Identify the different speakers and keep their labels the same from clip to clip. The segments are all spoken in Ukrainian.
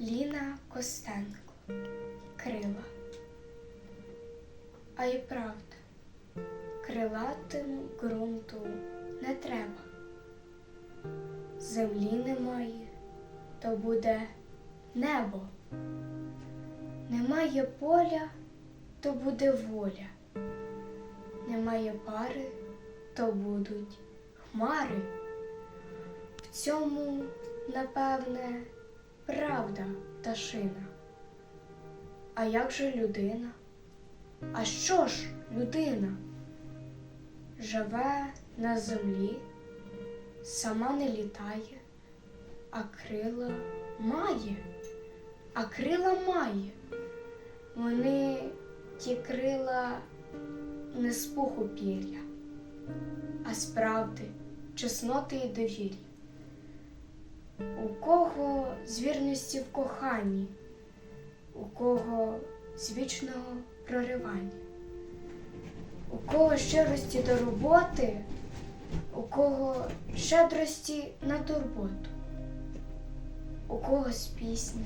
Speaker 1: Ліна Костенко. Крила. А й правда, крилатим ґрунту не треба. Землі немає, то буде небо. Немає поля, то буде воля. Немає пари, то будуть хмари. В цьому, напевне, правда пташина. А як же людина? А що ж людина? Живе на землі, сама не літає, а крила має, а крила має. Вони ті крила не з пуху пір'я, а з правди, чесноти і довір'я. З вірності в коханні, у кого з вічного проривання, у кого щирості до роботи, у кого щедрості на турботу, у кого з пісні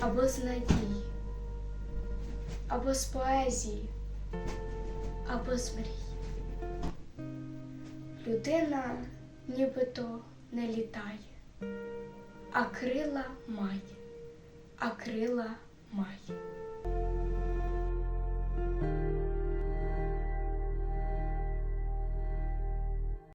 Speaker 1: або з надії, або з поезії, або з мрій. Людина нібито не літає, а крила май, а крила має.